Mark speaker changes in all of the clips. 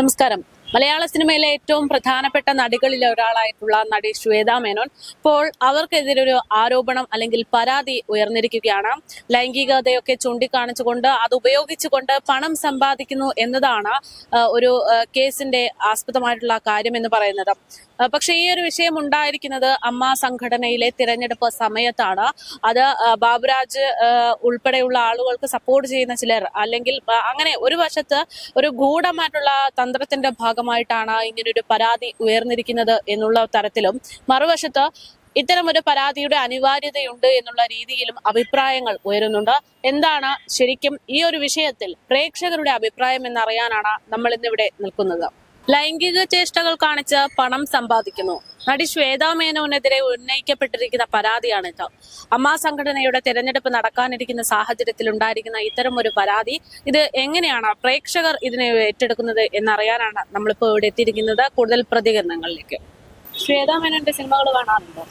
Speaker 1: നമസ്കാരം. മലയാള സിനിമയിലെ ഏറ്റവും പ്രധാനപ്പെട്ട നടികളിൽ ഒരാളായിട്ടുള്ള നടി ശ്വേതാ മേനോൻ. ഇപ്പോൾ അവർക്കെതിരെ ഒരു ആരോപണം അല്ലെങ്കിൽ പരാതി ഉയർന്നിരിക്കുകയാണ്. ലൈംഗികതയൊക്കെ ചൂണ്ടിക്കാണിച്ചുകൊണ്ട് അത് ഉപയോഗിച്ചുകൊണ്ട് പണം സമ്പാദിക്കുന്നു എന്നതാണ് ഒരു കേസിന്റെ ആസ്പദമായിട്ടുള്ള കാര്യം എന്ന് പറയുന്നത്. പക്ഷെ ഈ ഒരു വിഷയം ഉണ്ടായിരിക്കുന്നത് അമ്മ സംഘടനയിലെ തിരഞ്ഞെടുപ്പ് സമയത്താണ്. അത് ബാബുരാജ് ഉൾപ്പെടെയുള്ള ആളുകൾക്ക് സപ്പോർട്ട് ചെയ്യുന്ന ചിലർ അല്ലെങ്കിൽ അങ്ങനെ ഒരു വശത്ത് ഒരു ഗൂഢമായിട്ടുള്ള തന്ത്രത്തിന്റെ ഭാഗമായിട്ടാണ് ഇങ്ങനൊരു പരാതി ഉയർന്നിരിക്കുന്നത് എന്നുള്ള തരത്തിലും മറുവശത്ത് ഇത്തരം ഒരു പരാതിയുടെ അനിവാര്യതയുണ്ട് എന്നുള്ള രീതിയിലും അഭിപ്രായങ്ങൾ ഉയരുന്നുണ്ട്. എന്താണ് ശരിക്കും ഈ ഒരു വിഷയത്തിൽ പ്രേക്ഷകരുടെ അഭിപ്രായം എന്നറിയാനാണ് നമ്മൾ ഇന്നിവിടെ നിൽക്കുന്നത്. ലൈംഗിക ചേഷ്ടകൾ കാണിച്ച് പണം സമ്പാദിക്കുന്നു. നടി ശ്വേതാ മേനോനെതിരെ ഉന്നയിക്കപ്പെട്ടിരിക്കുന്ന പരാതിയാണിത് അമ്മാ സംഘടനയുടെ തെരഞ്ഞെടുപ്പ് നടക്കാനിരിക്കുന്ന സാഹചര്യത്തിൽ ഉണ്ടായിരിക്കുന്ന ഇത്തരം ഒരു പരാതി ഇത് എങ്ങനെയാണ് പ്രേക്ഷകർ ഇതിനെ ഏറ്റെടുക്കുന്നത് എന്നറിയാനാണ് നമ്മളിപ്പോൾ ഇവിടെ എത്തിയിരിക്കുന്നത് കൂടുതൽ പ്രതികരണങ്ങളിലേക്ക്. ശ്വേതാ മേനോന്റെ സിനിമകൾ കാണാറുണ്ടോ?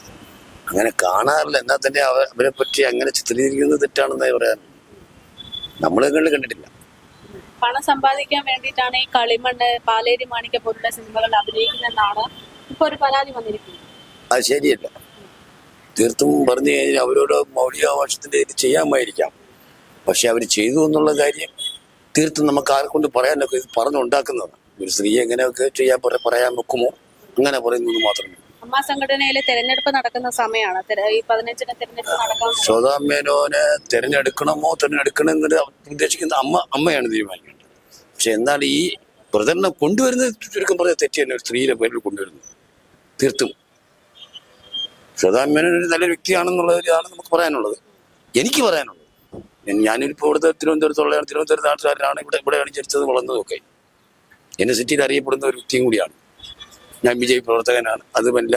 Speaker 2: അങ്ങനെ കാണാറില്ല. എന്നാൽ തന്നെ അവ- അവരെ പറ്റി അങ്ങനെ ചിത്രീകരിക്കുന്നത് തെറ്റാണെന്നേ പറയാൻ കണ്ട് കണ്ടിട്ടില്ല.
Speaker 1: പണം സമ്പാദിക്കാൻ വേണ്ടിയിട്ടാണ് ഈ കളിമണ്ണ് പാലേരി മാണിക്ക പോലുള്ള സിനിമകൾ അഭിനയിക്കുന്നതെന്നാണ് ഇപ്പൊ ഒരു പരാതി വന്നിരിക്കുന്നത്.
Speaker 2: അത് ശരിയല്ല. തീർത്തും പറഞ്ഞു കഴിഞ്ഞാൽ അവരോട് മൗലികാവകാശത്തിന്റെ ഇത് ചെയ്യാമായിരിക്കാം. പക്ഷെ അവർ ചെയ്തു എന്നുള്ള കാര്യം തീർത്തും നമുക്ക് ആർക്കൊണ്ട് കൊണ്ട് പറയാനൊക്കെ ഇത് പറഞ്ഞുണ്ടാക്കുന്നതാണ്. ഒരു സ്ത്രീ എങ്ങനെയൊക്കെ ചെയ്യാൻ പറയാൻ വെക്കുമോ? അങ്ങനെ പറയുന്നത് മാത്രമേ
Speaker 1: അമ്മാ സംഘടനയിലെ തെരഞ്ഞെടുപ്പ് നടക്കുന്ന സമയമാണ് ഈ പതിനഞ്ചിന് തെരഞ്ഞെടുപ്പ് നടക്കാൻ
Speaker 2: മേനോനെ തെരഞ്ഞെടുക്കണമോ തെരഞ്ഞെടുക്കണമെന്ന് ഉദ്ദേശിക്കുന്ന അമ്മ അമ്മയാണ് തീരുമാനിക്കേണ്ടത്. പക്ഷെ എന്നാൽ ഈ പ്രചരണം കൊണ്ടുവരുന്നത് ചുരുക്കം പറഞ്ഞ തെറ്റി തന്നെ ഒരു സ്ത്രീയുടെ പേരിൽ കൊണ്ടുവരുന്നു. തീർത്തും. ശോതാ മേനോൻ ഒരു നല്ലൊരു വ്യക്തിയാണെന്നുള്ളതാണ് നമുക്ക് പറയാനുള്ളത്. എനിക്ക് പറയാനുള്ളത്. ഞാനിപ്പോൾ ഇവിടുത്തെ തിരുവനന്തപുരത്തുള്ള തിരുവനന്തപുരത്ത് നാട്ടുകാരനാണ് ഇവിടെ ഇവിടെയാണ് ജനിച്ചത് വളർന്നതൊക്കെ എന്നെ സിറ്റിയിൽ അറിയപ്പെടുന്ന ഒരു വ്യക്തിയും കൂടിയാണ്. ഞാൻ ബി ജെ പി പ്രവർത്തകനാണ്. അതുമല്ല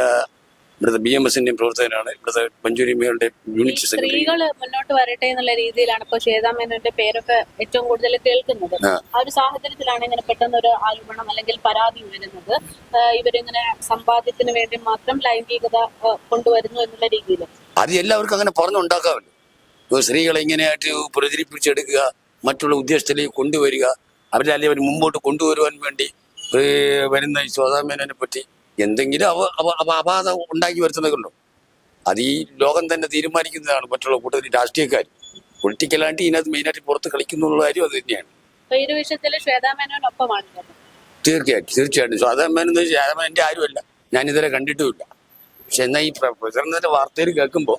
Speaker 2: ഇവിടുത്തെ ബി എം എസിന്റെയും പ്രവർത്തകനാണ്. ഇവിടുത്തെ
Speaker 1: ഈ
Speaker 2: യൂണിറ്റ് സെക്രട്ടറി.
Speaker 1: സ്ത്രീകൾ മുന്നോട്ട് വരട്ടെ എന്നുള്ള രീതിയിലാണ് ഇപ്പൊ ശ്വേതാമേനോന്റെ പേരൊക്കെ ഏറ്റവും കൂടുതൽ കേൾക്കുന്നത്.
Speaker 2: ആ.
Speaker 1: ഒരു സാഹചര്യത്തിലാണ് ഇങ്ങനെ പെട്ടെന്ന് ഒരു ആരോപണം അല്ലെങ്കിൽ പരാതി വരുന്നത്. ആ, ഇവരിങ്ങനെ സമ്പാദ്യത്തിന് വേണ്ടി മാത്രം ലൈംഗികത കൊണ്ടുവരുന്നു എന്നുള്ള രീതിയിൽ
Speaker 2: അത് എല്ലാവർക്കും അങ്ങനെ പറഞ്ഞുണ്ടാക്കാമല്ലോ. സ്ത്രീകളെ ഇങ്ങനെയായിട്ട് പ്രചരിപ്പിച്ചെടുക്കുക മറ്റുള്ള ഉദ്ദേശത്തിലേക്ക് കൊണ്ടുവരിക അവരെ അല്ലെങ്കിൽ അവർ മുമ്പോട്ട് കൊണ്ടുവരുവാൻ വേണ്ടി വരുന്ന ഈ പറ്റി എന്തെങ്കിലും അവ അവ- അപാത ഉണ്ടാക്കി വരുത്തുന്നതുണ്ടോ അത് ഈ ലോകം തന്നെ തീരുമാനിക്കുന്നതാണ് മറ്റുള്ള കൂട്ടത്തിൽ രാഷ്ട്രീയക്കാർ. പൊളിറ്റിക്കലായിട്ട് ഇതിനകത്ത് മെയിനായിട്ട് പുറത്ത് കളിക്കുന്ന കാര്യം അത് തന്നെയാണ്. തീർച്ചയായിട്ടും തീർച്ചയായിട്ടും. സ്വാതന്ത്ര്യം എന്ന് വെച്ചാൽ അത് എന്റെ ആരുമല്ല. ഞാൻ ഇതുവരെ കണ്ടിട്ടുമില്ല. പക്ഷെ എന്നാൽ ഈ പ്ര- പ്രചരണത്തിന്റെ വാർത്തയിൽ കേൾക്കുമ്പോൾ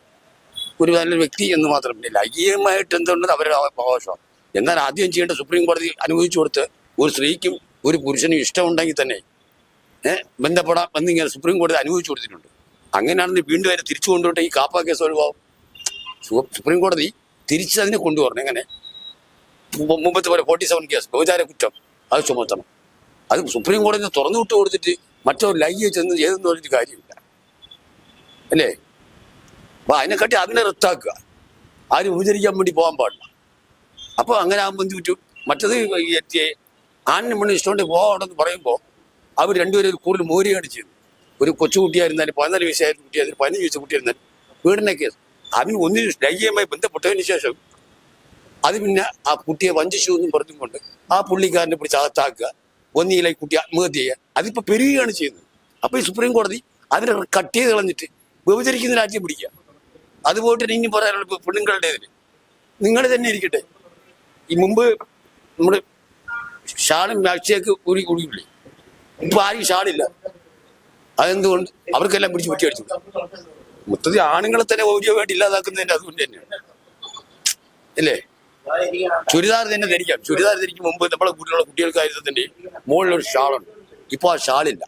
Speaker 2: ഒരു നല്ലൊരു വ്യക്തി എന്ന് മാത്രം പിന്നെ ലൈംഗികമായിട്ട് എന്തുണ്ടെന്ന് അവരുടെ അവ- അവകാശമാണ്. എന്നാൽ ആദ്യം ചെയ്യേണ്ട സുപ്രീം കോടതി അനുവദിച്ചു കൊടുത്ത് ഒരു സ്ത്രീക്കും ഒരു പുരുഷന് ഇഷ്ടമുണ്ടെങ്കിൽ തന്നെ ബന്ധപ്പെടാം എന്നിങ്ങനെ സുപ്രീം കോടതി അനുവദിച്ചു കൊടുത്തിട്ടുണ്ട്. അങ്ങനെയാണെങ്കിൽ വീണ്ടും വരെ തിരിച്ചു കൊണ്ടുപോട്ടെ ഈ കാപ്പ കേസ് ഒഴിവാകും സുപ്രീം കോടതി തിരിച്ച് അതിനെ കൊണ്ടുവരണം. എങ്ങനെ? മുമ്പത്തെ പോലെ ഫോർട്ടി സെവൻ കേസ് ബഹുചാര കുറ്റം അത് ചുമത്തണം. അത് സുപ്രീം കോടതി തുറന്നു വിട്ട് കൊടുത്തിട്ട് മറ്റൊരു ലൈംഗിക ചെന്ന് ചെയ്തെന്ന് പറഞ്ഞിട്ട് കാര്യമില്ല. അല്ലേ? അപ്പൊ അതിനെക്കാട്ടി അതിനെ റദ്ദാക്കുക. ആരും ഉപചരിക്കാൻ വേണ്ടി പോകാൻ പാടില്ല. അപ്പൊ അങ്ങനെ ആകുമ്പോൾ എന്ത് പറ്റും മറ്റത് ഈ ആണിനും പെണ്ണും ഇഷ്ടമുണ്ട് പോകണമെന്ന് പറയുമ്പോൾ അവർ രണ്ടുപേരും കൂടുതൽ മോരിയാണ് കാണിച്ചു ഒരു കൊച്ചുകുട്ടിയായിരുന്നാലും പതിനാല് വയസ്സായിരുന്ന കുട്ടിയായിരുന്നു പതിനഞ്ച് വയസ്സ് കുട്ടിയായിരുന്നാലും വീടിനെ കേസ്. അതിന് ഒന്നിനും ലൈംഗികമായി ബന്ധപ്പെട്ടതിന് ശേഷം അത് പിന്നെ ആ കുട്ടിയെ വഞ്ചിച്ചു എന്നും പറഞ്ഞുകൊണ്ട് ആ പുള്ളിക്കാരനെ പിടിച്ച് അകത്താക്കുക. ഒന്നിയിലെ കുട്ടി ആത്മഹത്യ ചെയ്യുക. അതിപ്പോൾ പെരുകയാണ് ചെയ്യുന്നത്. അപ്പോൾ ഈ സുപ്രീം കോടതി അതിനെ കട്ട് ചെയ്ത് കളഞ്ഞിട്ട് വ്യവചരിക്കുന്ന രാജ്യം പിടിക്കുക. അത് പോയിട്ട് ഇനി പറയാനുള്ള പെണ്ണുങ്ങളുടേതിന്. നിങ്ങൾ തന്നെ ഇരിക്കട്ടെ. ഈ മുമ്പ് നമ്മൾ ഷാളും മാക്സിയൊക്കെ ഊരി കുടിക്കില്ലേ ഇപ്പൊ ആരും ഷാളില്ല. അതെന്തുകൊണ്ട്? അവർക്കെല്ലാം പിടിച്ച് വെട്ടി അടിച്ചു മൊത്തത്തിൽ ആണുങ്ങളെ തന്നെ ഓരോ വേണ്ടി ഇല്ലാതാക്കുന്നതിന്റെ അതുകൊണ്ട് തന്നെയാണ് അല്ലേ? ചുരിദാർ തന്നെ ധരിക്കാം. ചുരിദാർ ധരിക്കും മുമ്പ് നമ്മളെ കുട്ടികളുടെ കുട്ടികൾക്കായിരുന്നു തന്നെ മുകളിലൊരു ഷാളുണ്ട്. ഇപ്പൊ ആ ഷാളില്ല.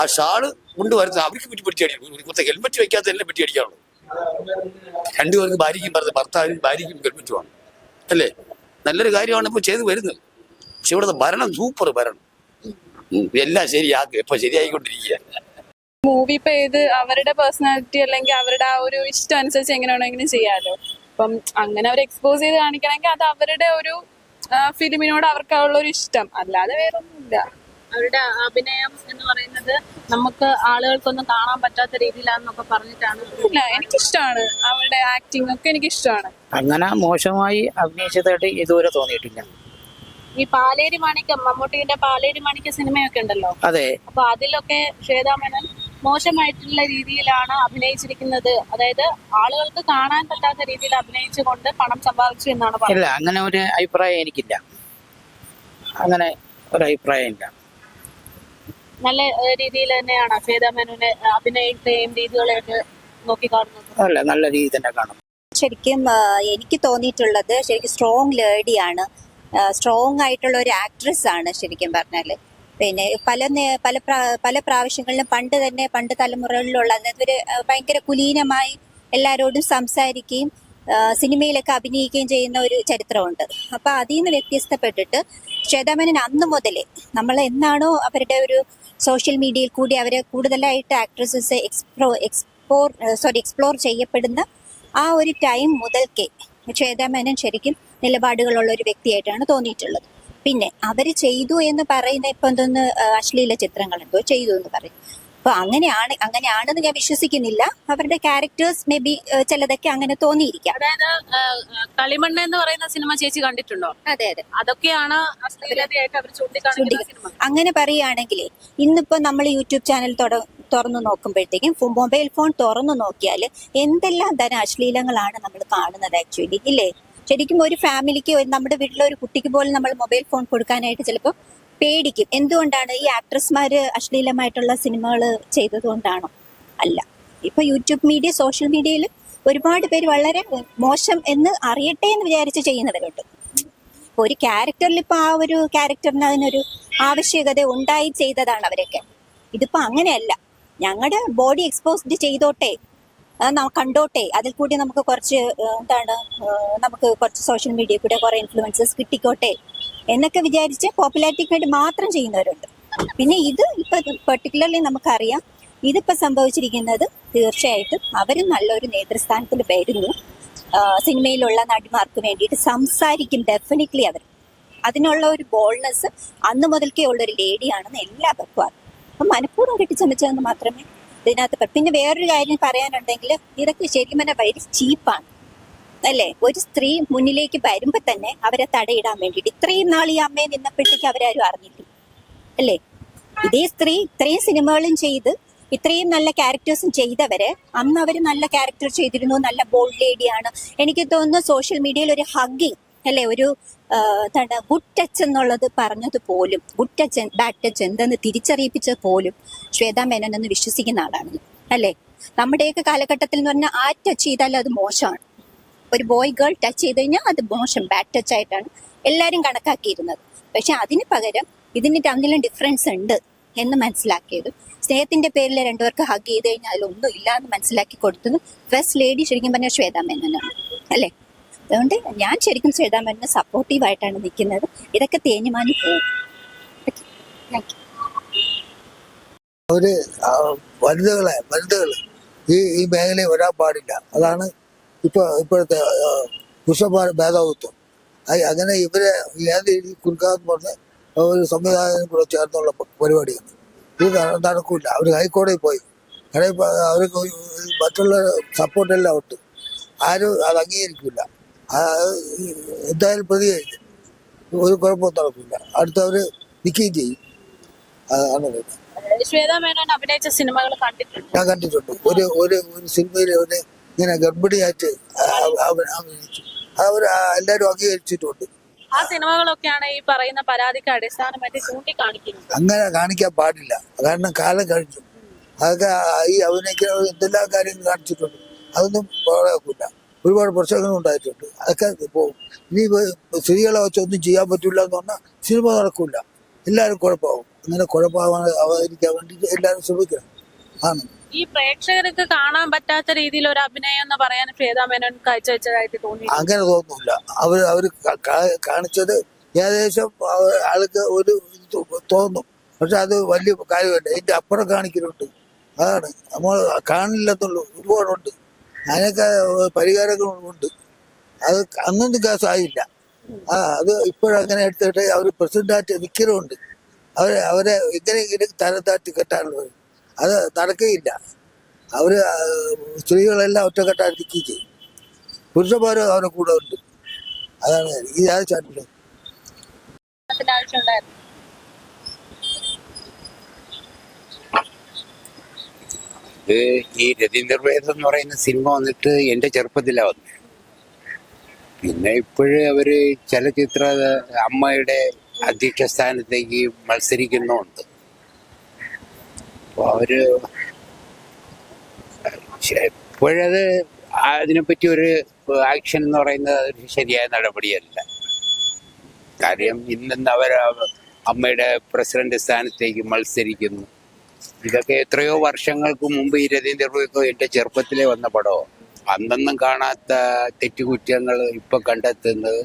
Speaker 2: ആ ഷാൾ കൊണ്ടുവരുന്ന അവർക്ക് പറ്റി ഒരു കുത്ത ഹെൽമെറ്റ് വെക്കാത്ത തന്നെ പറ്റി അടിക്കാറുള്ളൂ. രണ്ടുപേർക്ക് ഭാര്യയ്ക്കും പറഞ്ഞ ഭർത്താവിനും ഭാര്യയ്ക്കും ഹെൽമെറ്റ് വേണം അല്ലേ? നല്ലൊരു കാര്യമാണ് ഇപ്പൊ ചെയ്തു വരുന്നത്. പക്ഷെ ഇവിടുത്തെ ഭരണം സൂപ്പർ ഭരണം. എല്ലാം ശരിയാക്കുക ഇപ്പൊ ശരിയായിക്കൊണ്ടിരിക്കുക
Speaker 3: മൂവി ഇപ്പൊ ഏത് അവരുടെ പേഴ്സണാലിറ്റി അല്ലെങ്കിൽ അവരുടെ ആ ഒരു ഇഷ്ടം അനുസരിച്ച് എങ്ങനെ വേണമെങ്കിലും ചെയ്യാലോ. അപ്പം അങ്ങനെ അവർ എക്സ്പോസ് ചെയ്ത് കാണിക്കണമെങ്കിൽ അത് അവരുടെ ഒരു ഫിലിമിനോട് അവർക്കുള്ള ഒരു ഇഷ്ടം. അല്ലാതെ വേറെ ഒന്നുമില്ല
Speaker 1: അവരുടെ അഭിനയം എന്ന് പറയുന്നത് നമുക്ക് ആളുകൾക്കൊന്നും കാണാൻ പറ്റാത്ത രീതിയിലാണെന്നൊക്കെ പറഞ്ഞിട്ടാണ്.
Speaker 3: ഇല്ല എനിക്കിഷ്ടമാണ് അവരുടെ ആക്ടിംഗ് ഒക്കെ എനിക്കിഷ്ടമാണ്.
Speaker 4: അങ്ങനെ മോശമായി അഭിനയിച്ചതായിട്ട് ഇതുവരെ തോന്നിയിട്ടില്ല.
Speaker 1: ഈ പാലേരി മാണിക്കം മമ്മൂട്ടിയുടെ പാലേരി മാണിക്ക സിനിമയൊക്കെ ഉണ്ടല്ലോ?
Speaker 4: അതെ.
Speaker 1: അപ്പൊ അതിലൊക്കെ ശ്വേതാ മേനോൻ മോശമായിട്ടുള്ള രീതിയിലാണ് അഭിനയിച്ചിരിക്കുന്നത്. അതായത് ആളുകൾക്ക് കാണാൻ പറ്റാത്ത രീതിയിൽ അഭിനയിച്ചുകൊണ്ട് പണം സമ്പാദിച്ചു എന്നാണ് പറയുന്നത്.
Speaker 4: ഇല്ല അങ്ങനെ ഒരു അഭിപ്രായം എനിക്കില്ല. അങ്ങനെ ഒരു അഭിപ്രായം ഇല്ല.
Speaker 1: നല്ല ഏഹ്, രീതിയിൽ തന്നെയാണ് ശ്വേതാ മേനോനെ അഭിനയത്തെയും രീതികളെയൊക്കെ നോക്കിക്കാണുന്നത്.
Speaker 4: അല്ല നല്ല രീതി തന്നെ കാണും.
Speaker 5: ശരിക്കും ആ, എനിക്ക് തോന്നിയിട്ടുള്ളത് ശരിക്കും സ്ട്രോങ് ലേഡിയാണ് സ്ട്രോങ് ആയിട്ടുള്ള ഒരു ആക്ട്രസ് ആണ് ശരിക്കും പറഞ്ഞാൽ പിന്നെ പല പല പല പ്രാവശ്യങ്ങളിലും പണ്ട് തന്നെ പണ്ട് തലമുറകളിലുള്ള ഒരു ഭയങ്കര കുലീനമായി എല്ലാവരോടും സംസാരിക്കുകയും സിനിമയിലൊക്കെ അഭിനയിക്കുകയും ചെയ്യുന്ന ഒരു ചരിത്രമുണ്ട്. അപ്പൊ അതിൽ നിന്ന് വ്യത്യസ്തപ്പെട്ടിട്ട് ശ്വേതാമേനൻ അന്ന് മുതലേ നമ്മൾ എന്നാണോ അവരുടെ ഒരു സോഷ്യൽ മീഡിയയിൽ കൂടി അവരെ കൂടുതലായിട്ട് actresses explo explore sorry explore ചെയ്യപ്പെടുന്ന ആ ഒരു ടൈം മുതൽക്കേ ശ്വേതാമേനൻ ശരിക്കും നിലപാടുകളുള്ള ഒരു വ്യക്തിയായിട്ടാണ് തോന്നിയിട്ടുള്ളത്. പിന്നെ അവർ ചെയ്തു എന്ന് പറയുന്ന ഇപ്പൊ എന്തോന്ന് അശ്ലീല ചിത്രങ്ങൾ എന്തോ ചെയ്തു എന്ന് പറയും. അപ്പൊ അങ്ങനെയാണ് അങ്ങനെയാണെന്ന് ഞാൻ വിശ്വസിക്കുന്നില്ല. അവരുടെ ക്യാരക്ടേഴ്സ് മേ ബി ചിലതൊക്കെ അങ്ങനെ തോന്നിയിരിക്കാം.
Speaker 1: അതായത് കളിമണ്ണ് എന്ന് പറയുന്ന സിനിമ ചേച്ചി കണ്ടിട്ടുണ്ടോ?
Speaker 5: അതെ അതെ.
Speaker 1: അതൊക്കെയാണ്
Speaker 5: അങ്ങനെ പറയുകയാണെങ്കിൽ ഇന്നിപ്പോ നമ്മൾ യൂട്യൂബ് ചാനൽ തുറന്നു നോക്കുമ്പോഴത്തേക്കും മൊബൈൽ ഫോൺ തുറന്നു നോക്കിയാൽ എന്തെല്ലാം തരം അശ്ലീലങ്ങളാണ് നമ്മൾ കാണുന്നത് ആക്ച്വലി ഇല്ലേ? ശരിക്കും ഒരു ഫാമിലിക്ക് നമ്മുടെ വീട്ടിലെ ഒരു കുട്ടിക്ക് പോലും നമ്മൾ മൊബൈൽ ഫോൺ കൊടുക്കാനായിട്ട് ചിലപ്പോൾ പേടിക്കും. എന്തുകൊണ്ടാണ് ഈ ആക്ട്രസ്മാർ അശ്ലീലമായിട്ടുള്ള സിനിമകൾ ചെയ്തതുകൊണ്ടാണോ? അല്ല. ഇപ്പൊ യൂട്യൂബ് മീഡിയ സോഷ്യൽ മീഡിയയിൽ ഒരുപാട് പേര് വളരെ മോശം എന്ന് അറിയട്ടെ എന്ന് വിചാരിച്ച് ചെയ്യുന്നവരുണ്ട്. ഒരു ക്യാരക്ടറിൽ ഇപ്പൊ ആ ഒരു ക്യാരക്ടറിന് അതിനൊരു ആവശ്യകത ഉണ്ടായി ചെയ്തതാണ് അവരൊക്കെ. ഇതിപ്പോ അങ്ങനെയല്ല. ഞങ്ങളുടെ ബോഡി എക്സ്പോസ്ഡ് ചെയ്തോട്ടെ കണ്ടോട്ടെ. അതിൽ കൂടി നമുക്ക് കുറച്ച് എന്താണ് നമുക്ക് കുറച്ച് സോഷ്യൽ മീഡിയ കൂടെ കുറെ ഇൻഫ്ലുവൻസസ് കിട്ടിക്കോട്ടെ എന്നൊക്കെ വിചാരിച്ച് പോപ്പുലാരിറ്റിക്ക് വേണ്ടി മാത്രം ചെയ്യുന്നവരുണ്ട്. പിന്നെ ഇത് ഇപ്പൊ പെർട്ടിക്കുലർലി നമുക്കറിയാം ഇതിപ്പോ സംഭവിച്ചിരിക്കുന്നത് തീർച്ചയായിട്ടും അവരും നല്ലൊരു നേതൃസ്ഥാനത്തിൽ വരുന്നു. സിനിമയിലുള്ള നടിമാർക്ക് വേണ്ടിയിട്ട് സംസാരിക്കും ഡെഫിനറ്റ്ലി അവർ. അതിനുള്ള ഒരു ബോൾനെസ് അന്ന് മുതൽക്കേ ഉള്ള ഒരു ലേഡിയാണെന്ന് എല്ലാവർക്കും അറിയാം. അപ്പം മനഃപൂർവം കെട്ടിച്ചമച്ചതെന്ന് മാത്രമേ ഇതിനകത്ത് പിന്നെ വേറൊരു കാര്യം പറയാനുണ്ടെങ്കിൽ ഇതൊക്കെ ശരിക്കും പറഞ്ഞാൽ വളരെ ചീപ്പാണ്. അല്ലേ? ഒരു സ്ത്രീ മുന്നിലേക്ക് വരുമ്പോൾ തന്നെ അവരെ തടയിടാൻ വേണ്ടിയിട്ട്. ഇത്രയും നാൾ ഈ അമ്മയെ നിന്നപ്പോഴത്തേക്ക് അവരാരും അറിഞ്ഞില്ല അല്ലേ? ഇതേ സ്ത്രീ ഇത്രയും സിനിമകളും ചെയ്ത് ഇത്രയും നല്ല ക്യാരക്ടേഴ്സും ചെയ്തവരെ അന്ന് അവർ നല്ല ക്യാരക്ടർ ചെയ്തിരുന്നു. നല്ല ബോൾഡ് ലേഡിയാണ് എനിക്ക് തോന്നുന്നു സോഷ്യൽ മീഡിയയിൽ ഒരു ഹഗ്ഗിങ് അല്ലെ? ഒരു എന്താണ് ഗുഡ് ടച്ച് എന്നുള്ളത് പറഞ്ഞത് പോലും ഗുഡ് ടച്ച് ബാഡ് ടച്ച് എന്തെന്ന് തിരിച്ചറിയിപ്പിച്ചത് പോലും ശ്വേതാ മേനൻ എന്ന് വിശ്വസിക്കുന്ന ആളാണ്. അല്ലേ? നമ്മുടെയൊക്കെ കാലഘട്ടത്തിൽ എന്ന് പറഞ്ഞാൽ ആ ടച്ച് ചെയ്താൽ അത് മോശമാണ്. ഒരു ബോയ് ഗേൾ ടച്ച് ചെയ്ത് കഴിഞ്ഞാൽ അത് മോശം ബാഡ് ടച്ച് ആയിട്ടാണ് എല്ലാവരും കണക്കാക്കിയിരുന്നത്. പക്ഷെ അതിന് പകരം ഇതിന് തമ്മിലും ഡിഫറൻസ് ഉണ്ട് എന്ന് മനസ്സിലാക്കിയത്. സ്നേഹത്തിന്റെ പേരിൽ രണ്ടുപേർക്ക് ഹഗ് ചെയ്ത് കഴിഞ്ഞാൽ അതിലൊന്നും ഇല്ല എന്ന് മനസ്സിലാക്കി കൊടുത്തത് ഫസ്റ്റ് ലേഡി ശരിക്കും പറഞ്ഞാൽ ശ്വേതാ മേനനാണ്. അല്ലേ? അതുകൊണ്ട് ഞാൻ ശരിക്കും ശ്വേതാ സപ്പോർട്ടീവ് സപ്പോർട്ടീവായിട്ടാണ് നിൽക്കുന്നത്. ഇതൊക്കെ തേഞ്ഞുമാഞ്ഞു പോകും
Speaker 6: അവർ വനിതകളെ വനിതകൾ ഈ ഈ മേഖലയിൽ വരാൻ പാടില്ല. അതാണ് ഇപ്പൊ ഇപ്പോഴത്തെ പുരുഷന്മാർ അ- അങ്ങനെ ഇവരെ ഏത് രീതിയിൽ പറഞ്ഞ് ഒരു സംവിധായകനും കൂടെ ചേർന്നുള്ള പരിപാടിയാണ്. ഇത് നട- നടക്കൂല അവർ ഹൈക്കോടതി പോയി. അവിടെ അവർക്ക് മറ്റുള്ള സപ്പോർട്ടെല്ലാം ഉണ്ട്. ആരും അത് അംഗീകരിക്കില്ല. എന്തായാലും പ്രതിയായിട്ട് ഒരു കുഴപ്പവും നടക്കില്ല അടുത്തവര് നിൽക്കുകയും ചെയ്യും. അതാണ്
Speaker 1: ശ്വേതാ മേനോൻ അഭിനയിച്ച സിനിമകൾ കണ്ടിട്ടുണ്ട്.
Speaker 6: ഞാൻ കണ്ടിട്ടുണ്ട്. ഒരു ഒരു ഒരു സിനിമയിൽ ഒരു ഇങ്ങനെ ഗർഭിണിയായിട്ട് അവർ അഭിനയിച്ചു. അവർ എല്ലാവരും അംഗീകരിച്ചിട്ടുണ്ട്.
Speaker 1: ആ സിനിമകളൊക്കെയാണ് ഈ പറയുന്ന പരാതിക്ക് അടിസ്ഥാനമായിട്ട് ചൂണ്ടിക്കാണിക്കുന്നത്.
Speaker 6: അങ്ങനെ കാണിക്കാൻ പാടില്ല. കാരണം കാലം കഴിഞ്ഞു. അതൊക്കെ ഈ അഭിനയിക്കുന്ന എന്തെല്ലാം കാര്യങ്ങൾ കാണിച്ചിട്ടുണ്ട്. അതൊന്നും കുഴപ്പമില്ല ഒരുപാട് പ്രശ്നങ്ങൾ ഉണ്ടായിട്ടുണ്ട്. അതൊക്കെ ഇപ്പോൾ ഇനി സ്ത്രീകളെ വെച്ചൊന്നും ചെയ്യാൻ പറ്റില്ല എന്ന് പറഞ്ഞാൽ സിനിമ നടക്കില്ല എല്ലാവരും കുഴപ്പമാവും. അങ്ങനെ കുഴപ്പമാവാൻ അവതരിക്കാൻ വേണ്ടി എല്ലാവരും ശ്രമിക്കണം. ആണ്.
Speaker 1: ഈ പ്രേക്ഷകർക്ക് കാണാൻ പറ്റാത്ത രീതിയിൽ ഒരു അഭിനയം എന്ന് പറയാൻ ശ്വേതാ മേനോൻ കാഴ്ചവെച്ചതായിട്ട് തോന്നി.
Speaker 6: അങ്ങനെ തോന്നുന്നില്ല. അവർ അവർ കാണിച്ചത് ഏകദേശം ആൾക്ക് ഒരു തോന്നും. പക്ഷെ അത് വലിയ കാര്യമല്ല. എന്റെ അപ്പുറം കാണിക്കലുണ്ട്. അതാണ്. നമ്മൾ കാണില്ലെന്നുള്ളൂ ഒരുപാടുണ്ട്. അതിനൊക്കെ പരിഹാരങ്ങൾ ഉണ്ട്. അത് അന്നൊന്നും കേസ് ആയില്ല. ആ അത് ഇപ്പോഴങ്ങനെ എടുത്തിട്ട് അവർ പ്രസിഡന്റായിട്ട് നിൽക്കലുണ്ട് അവർ അവരെ എങ്ങനെയെങ്കിലും തരം താറ്റി കെട്ടാനുള്ളത്. അത് നടക്കുകയില്ല. അവർ ആ, സ്ത്രീകളെല്ലാം ഒറ്റക്കെട്ടായിട്ട് നിൽക്കുകയും ചെയ്യും. പുരുഷന്മാരും അവരുടെ കൂടെ ഉണ്ട്. അതാണ് ഈ
Speaker 1: ചാട്ടിൽ
Speaker 7: ഇത് ഈ രതീന്ദ്ര വേദം എന്ന് പറയുന്ന സിനിമ വന്നിട്ട് എന്റെ ചെറുപ്പത്തിലാണ് വന്നത് പിന്നെ ഇപ്പോഴ് അവർ ചലച്ചിത്ര അമ്മയുടെ അധ്യക്ഷ സ്ഥാനത്തേക്ക് മത്സരിക്കുന്നുണ്ട്. അപ്പോൾ അവർ എപ്പോഴത് അതിനെപ്പറ്റി ഒരു ആക്ഷൻ എന്ന് പറയുന്നത് ഒരു ശരിയായ നടപടിയല്ല. കാര്യം ഇന്നെന്ന് അവർ അമ്മയുടെ പ്രസിഡന്റ് സ്ഥാനത്തേക്ക് മത്സരിക്കുന്നു. ഇതൊക്കെ എത്രയോ വർഷങ്ങൾക്ക് മുമ്പ് ഈ രതീന്ദ്ര പ്രഭു എന്റെ ചെറുപ്പത്തിലെ വന്ന പടമോ അന്നൊന്നും കാണാത്ത തെറ്റുകുറ്റങ്ങൾ ഇപ്പൊ കണ്ടെത്തുന്നത്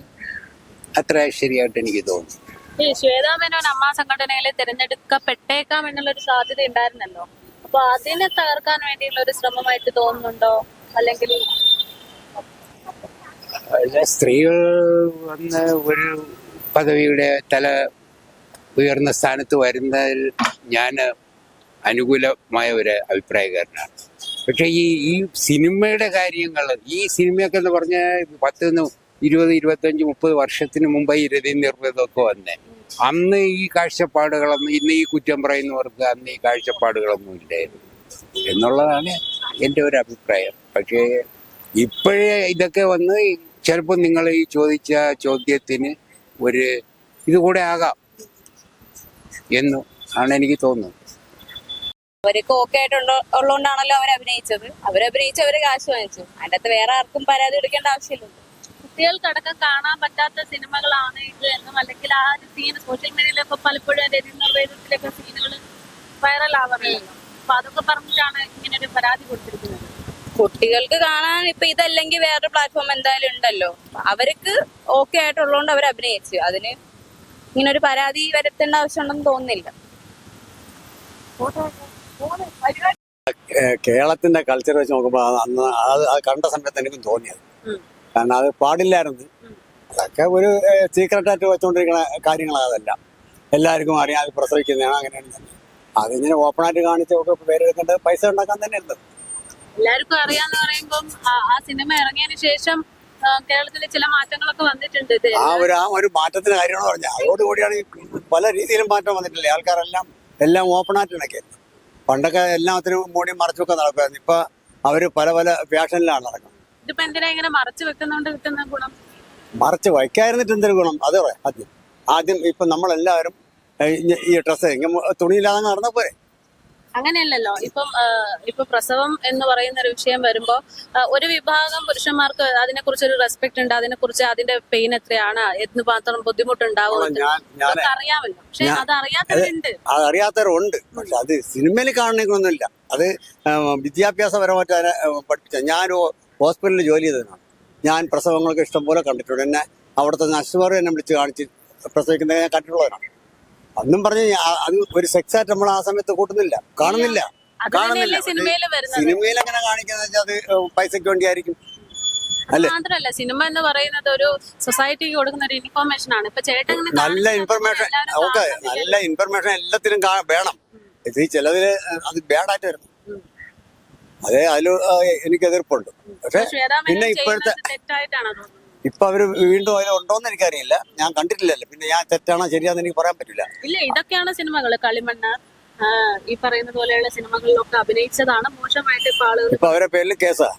Speaker 7: അത്ര ശരിയായിട്ട് എനിക്ക് തോന്നുന്നു.
Speaker 1: ഈ ശ്വേതാ മേനോൻ അമ്മ സംഘടനയിൽ തിരഞ്ഞെടുക്കപ്പെട്ടേക്കാം എന്നുള്ള ഒരു സാധ്യത ഉണ്ടായിരുന്നല്ലോ. അപ്പൊ അതിനെ തകർക്കാൻ വേണ്ടിയുള്ള ഒരു ശ്രമമായിട്ട് തോന്നുന്നുണ്ടോ? അല്ലെങ്കിൽ
Speaker 7: അല്ല, സ്ത്രീകൾ വന്ന് ഒരു പദവിയുടെ തല ഉയർന്ന സ്ഥാനത്ത് വരുന്നതിൽ ഞാൻ അനുകൂലമായ ഒരു അഭിപ്രായക്കാരനാണ്. പക്ഷേ ഈ ഈ സിനിമയുടെ കാര്യങ്ങൾ ഈ സിനിമയൊക്കെ എന്ന് പറഞ്ഞാൽ പത്ത് ഇരുപത് ഇരുപത്തഞ്ച് മുപ്പത് വർഷത്തിന് മുമ്പ് ഈ രതി നിർമ്മിതമൊക്കെ വന്നേ. അന്ന് ഈ കാഴ്ചപ്പാടുകളൊന്നും ഇന്ന് ഈ കുറ്റം പറയുന്നവർക്ക് അന്ന് ഈ കാഴ്ചപ്പാടുകളൊന്നും ഇല്ലായിരുന്നു. എന്നുള്ളതാണ് എന്റെ ഒരു അഭിപ്രായം. പക്ഷേ ഇപ്പോഴേ ഇതൊക്കെ വന്ന് ചിലപ്പോൾ നിങ്ങൾ ഈ ചോദിച്ച ചോദ്യത്തിന് ഒരു ഇതുകൂടെ ആകാം എന്ന് ആണ് എനിക്ക് തോന്നുന്നത്.
Speaker 8: അവർക്ക് ഓക്കെ ആയിട്ടുള്ള ഉള്ളതുകൊണ്ടാണല്ലോ അവർ അഭിനയിച്ചത്. അവരഭിനയിച്ച് അവർ കാശ് വാങ്ങിച്ചു. അതിന്റെ അകത്ത് വേറെ ആർക്കും പരാതി എടുക്കേണ്ട ആവശ്യമില്ല.
Speaker 1: കുട്ടികൾക്കടക്കം കാണാൻ പറ്റാത്ത സിനിമകളാണ് ഇത് എന്നും അല്ലെങ്കിൽ ആ ഒരു സീൻ സോഷ്യൽ മീഡിയയിലൊക്കെ പലപ്പോഴും രതി നിർവേദത്തിലൊക്കെ സീനുകൾ വൈറൽ ആവാറുണ്ടല്ലോ അപ്പൊ അതൊക്കെ പറഞ്ഞിട്ടാണ് ഇങ്ങനെ ഒരു പരാതി കൊടുത്തിരിക്കുന്നത്.
Speaker 8: കുട്ടികൾക്ക് കാണാൻ ഇപ്പൊ ഇതല്ലെങ്കിൽ വേറൊരു പ്ലാറ്റ്ഫോം എന്തായാലും ഉണ്ടല്ലോ. അവർക്ക് ഓക്കെ ആയിട്ടുള്ളതുകൊണ്ട് അവർ അഭിനയിച്ചു. അതിന് ഇങ്ങനെ ഒരു പരാതി വരുത്തേണ്ട ആവശ്യമുണ്ടെന്ന് തോന്നുന്നില്ല.
Speaker 9: കേരളത്തിന്റെ കൾച്ചർ വെച്ച് നോക്കുമ്പോൾ അന്ന് അത് അത് കണ്ട സമയത്ത് എനിക്കും തോന്നിയത്. കാരണം അത് പാടില്ലായിരുന്നു. അതൊക്കെ ഒരു സീക്രട്ടായിട്ട് വെച്ചുകൊണ്ടിരിക്കുന്ന കാര്യങ്ങളാണ് അതെല്ലാം. എല്ലാവർക്കും അറിയാം അത് പ്രസവിക്കുന്നതാണ് അങ്ങനെയാണ് തന്നെ. അതിങ്ങനെ ഓപ്പണായിട്ട് കാണിച്ചൊക്കെ പേരെടുക്കേണ്ടത് പൈസ ഉണ്ടാക്കാൻ തന്നെ ഉണ്ട്
Speaker 1: എല്ലാവർക്കും അറിയാന്ന് പറയുമ്പോൾ ആ- സിനിമ ഇറങ്ങിയതിന് ശേഷം കേരളത്തിലെ കേരളത്തിൽ ചില മാറ്റങ്ങളൊക്കെ വന്നിട്ടുണ്ട്
Speaker 9: ആ ഒരു ആ ഒരു മാറ്റത്തിന് കാര്യമാണ് പറഞ്ഞത് അതോടുകൂടിയാണ് പല രീതിയിലും മാറ്റം വന്നിട്ടില്ലേ? ആൾക്കാരെല്ലാം എല്ലാം ഓപ്പണായിട്ട് ഇണക്കിയത് പണ്ടൊക്കെ എല്ലാത്തിനും മൂടി മറച്ചൊക്കെ നടക്കുമായിരുന്നു. ഇപ്പൊ അവർ പല പല ഫാഷനിലാണ് നടക്കുന്നത്.
Speaker 1: ഇതിപ്പോ എന്തിനാ ഇങ്ങനെ മറച്ചു വെക്കുന്നോണ്ട് കിട്ടുന്ന ഗുണം?
Speaker 9: മറിച്ച് വയ്ക്കായിരുന്നിട്ട് എന്തൊരു ഗുണം? അത് പറയാം. ആദ്യം ആദ്യം ഇപ്പൊ നമ്മളെല്ലാവരും ഈ- ഡ്രസ്സ് ഇങ്ങനെ തുണിയില്ലാതെ നടന്ന പോരെ?
Speaker 1: അങ്ങനെയല്ലല്ലോ. ഇപ്പം ഇപ്പൊ പ്രസവം എന്ന് പറയുന്ന ഒരു വിഷയം വരുമ്പോ ഒരു വിഭാഗം പുരുഷന്മാർക്ക് അതിനെക്കുറിച്ച് ഒരു റെസ്പെക്ട് ഉണ്ട് അതിനെക്കുറിച്ച് അതിന്റെ പെയിൻ എത്രയാണ് എന്ന് മാത്രം ബുദ്ധിമുട്ടുണ്ടാവും അറിയാമല്ലോ പക്ഷെ അത് അറിയാത്തവരുണ്ട്
Speaker 9: അത് അറിയാത്തവരുണ്ട്. പക്ഷെ അത് സിനിമയിൽ കാണണമെന്നൊന്നുമില്ല അത് വിദ്യാഭ്യാസപരമായിട്ട് അതിനെ പഠിപ്പിച്ച ഞാൻ ഹോസ്പിറ്റലിൽ ജോലി ചെയ്തതാണ്. ഞാൻ പ്രസവങ്ങൾക്ക് ഇഷ്ടംപോലെ കണ്ടിട്ടുണ്ട്. എന്നെ അവിടുത്തെ നഴ്സുമാർ എന്നെ വിളിച്ച് കാണിച്ച് പ്രസവിക്കുന്നത് ഞാൻ കണ്ടിട്ടുള്ളതാണ് അന്നും പറഞ്ഞു അത് ഒരു സെക്സ് ആയിട്ട് നമ്മൾ ആ സമയത്ത് കൂട്ടുന്നില്ല. കാണുന്നില്ല. കാണുന്നില്ല.
Speaker 1: സിനിമയിൽ
Speaker 9: എങ്ങനെ കാണിക്കുന്നത് അത് പൈസക്ക് വേണ്ടി വേണ്ടിയായിരിക്കും. അല്ലേ?
Speaker 1: മാത്രല്ല സിനിമ എന്ന് പറയുന്നത് ഒരു സൊസൈറ്റിക്ക് കൊടുക്കുന്ന ഒരു ഇൻഫർമേഷൻ ആണ്. ഇപ്പൊ ചേട്ടൻ
Speaker 9: നല്ല ഇൻഫർമേഷൻ ഓക്കെ നല്ല ഇൻഫർമേഷൻ എല്ലാത്തിനും വേണം. ഇത് ചിലതിൽ അത് ബാഡായിട്ട് വരുന്നു
Speaker 1: അതെ
Speaker 9: അതേ അതിൽ എനിക്ക് എതിർപ്പുണ്ട് പക്ഷെ പിന്നെ ഇപ്പോഴത്തെ
Speaker 1: തെറ്റായിട്ടാണ്
Speaker 9: ഇപ്പൊ അവർ വീണ്ടും അതിൽ ഉണ്ടോന്ന് എനിക്കറിയില്ല. ഞാൻ കണ്ടിട്ടില്ലല്ലോ. പിന്നെ ഞാൻ തെറ്റാണോ ശരിയാന്ന് എനിക്ക് പറയാൻ പറ്റില്ല
Speaker 1: ഇല്ല ഇതൊക്കെയാണ് സിനിമകൾ കളിമണ്ണ് ഈ പറയുന്ന പോലെയുള്ള സിനിമകളിലൊക്കെ അഭിനയിച്ചതാണ്. മോശമായിട്ട് ഇപ്പൊ ആളുകൾ
Speaker 9: ഇപ്പൊ അവരെ പേരിൽ കേസാ.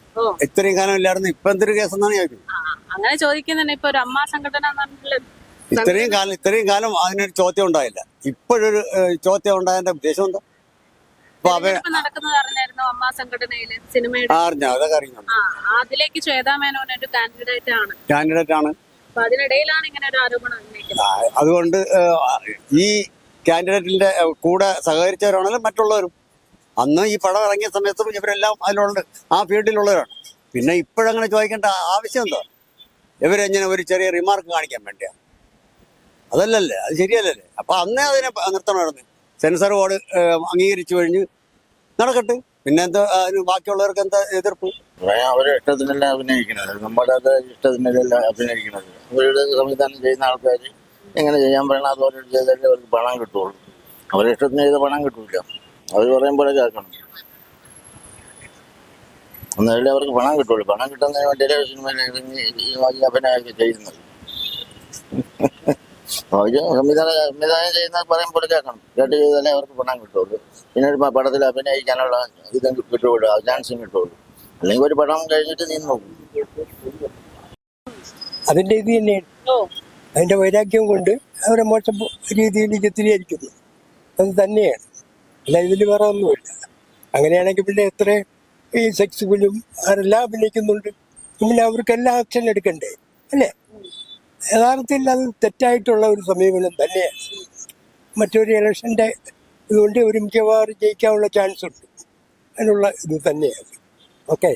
Speaker 9: ഇത്രയും കാലം ഇല്ലായിരുന്നു ഇപ്പൊ എന്തൊരു കേസെന്നാണ് ചോദിക്കുന്നത്?
Speaker 1: അങ്ങനെ ചോദിക്കുന്നതന്നെ ഇപ്പൊ ഒരു അമ്മ സംഘടന
Speaker 9: ഇത്രയും കാലം ഇത്രയും കാലം അതിനൊരു ചോദ്യം ഉണ്ടായില്ല. ഇപ്പോഴൊരു ചോദ്യം ഉണ്ടായതിന്റെ ഉദ്ദേശം എന്താ?
Speaker 1: നടക്കുന്നത് അറിഞ്ഞായിരുന്നു? അമ്മ സംഘടനയിൽ സിനിമയുടെ?
Speaker 9: അറിഞ്ഞ അതൊക്കെ അറിഞ്ഞു.
Speaker 1: ആ അതിലേക്ക് ശ്വേതാ മേനോൻ ഒരു കാൻഡിഡേറ്റ് ആണ്.
Speaker 9: കാൻഡിഡേറ്റ് ആണ്.
Speaker 1: അപ്പൊ അതിനിടയിലാണ് ഇങ്ങനെ ഒരു ആരോപണം ഉന്നയിക്കുന്നത്.
Speaker 9: ആ, അതുകൊണ്ട് ഏഹ്, ഈ കാൻഡിഡേറ്റിന്റെ ഏഹ്, കൂടെ സഹകരിച്ചവരാണെങ്കിലും മറ്റുള്ളവരും. അന്ന് ഈ പടം ഇറങ്ങിയ സമയത്തും ഇവരെല്ലാം അതിലുണ്ട്. ആ ഫീൽഡിലുള്ളവരാണ്. പിന്നെ ഇപ്പോഴങ്ങനെ ചോദിക്കേണ്ട ആവശ്യം എന്താ? ഇവരെങ്ങനെ ഒരു ചെറിയ റിമാർക്ക് കാണിക്കാൻ വേണ്ടിയാ. അതല്ലല്ലേ? അത് ശരിയല്ലല്ലേ? അപ്പൊ അന്നേ അതിനെ പ- നിർത്തണമായിരുന്നു. സെൻസർ ബോർഡ് അംഗീകരിച്ചു കഴിഞ്ഞ് നടക്കട്ടെ. പിന്നെ എന്താ അതിന് ബാക്കിയുള്ളവർക്ക് എന്താ എതിർപ്പ്?
Speaker 10: അവരെ ഇഷ്ടത്തിനല്ല അഭിനയിക്കുന്നത്. നമ്മുടെ അത് ഇഷ്ടത്തിനല്ല അഭിനയിക്കുന്നത്. അവരുടെ സംവിധാനം ചെയ്യുന്ന ആൾക്കാർ എങ്ങനെ ചെയ്യാൻ പറയണം അത് അവരോട് ചെയ്താലേ അവർക്ക് പണം കിട്ടുള്ളൂ. അവരെ ഇഷ്ടത്തിന് ചെയ്ത പണം കിട്ടൂല. അവർ പറയും പോലെ കേൾക്കണം. എന്നാലേ അവർക്ക് പണം കിട്ടുള്ളൂ. പണം കിട്ടുന്നതിന് വേണ്ടിയല്ലേ സിനിമയിൽ ഇറങ്ങി അഭിനയമൊക്കെ ചെയ്യുന്നത്. അവർ സംവിധാനം സംവിധാനം ചെയ്യുന്ന പറയുമ്പോൾ കേൾക്കണം കേട്ട് ചെയ്താലേ അവർക്ക് പണം കിട്ടുള്ളൂ. പിന്നെ ഒരു പടത്തിൽ അഭിനയിക്കാനുള്ള ഇതും കിട്ടുള്ളൂ. ചാൻസും കിട്ടുള്ളൂ. അല്ലെങ്കിൽ ഒരു പടം കഴിഞ്ഞിട്ട് നീ നോക്കും.
Speaker 11: അതിന്റെ ഇത് തന്നെയാണ് അതിന്റെ വൈരാഗ്യം കൊണ്ട് അവരെ മോശം രീതിയിൽ ചിത്രീകരിക്കുന്നു. അത് തന്നെയാണ്. അല്ല ഇതിൽ വേറെ ഒന്നുമില്ല. അങ്ങനെയാണെങ്കിൽ പിന്നെ എത്ര ഈ സെക്സ് ഫിലിം ആരെല്ലാം അഭിനയിക്കുന്നുണ്ട്? പിന്നെ അവർക്കെല്ലാം ആക്ഷൻ എടുക്കണ്ടേ? അല്ലേ? യഥാർത്ഥത്തിൽ അത് തെറ്റായിട്ടുള്ള ഒരു സമീപനം തന്നെയാണ് മറ്റൊരു ഇലക്ഷന്റെ ഇതുകൊണ്ട് ഒരു മിക്കവാറും ജയിക്കാനുള്ള ചാൻസ് ഉണ്ട് അതിനുള്ള ഇത് തന്നെയാണ്. ഓക്കെ.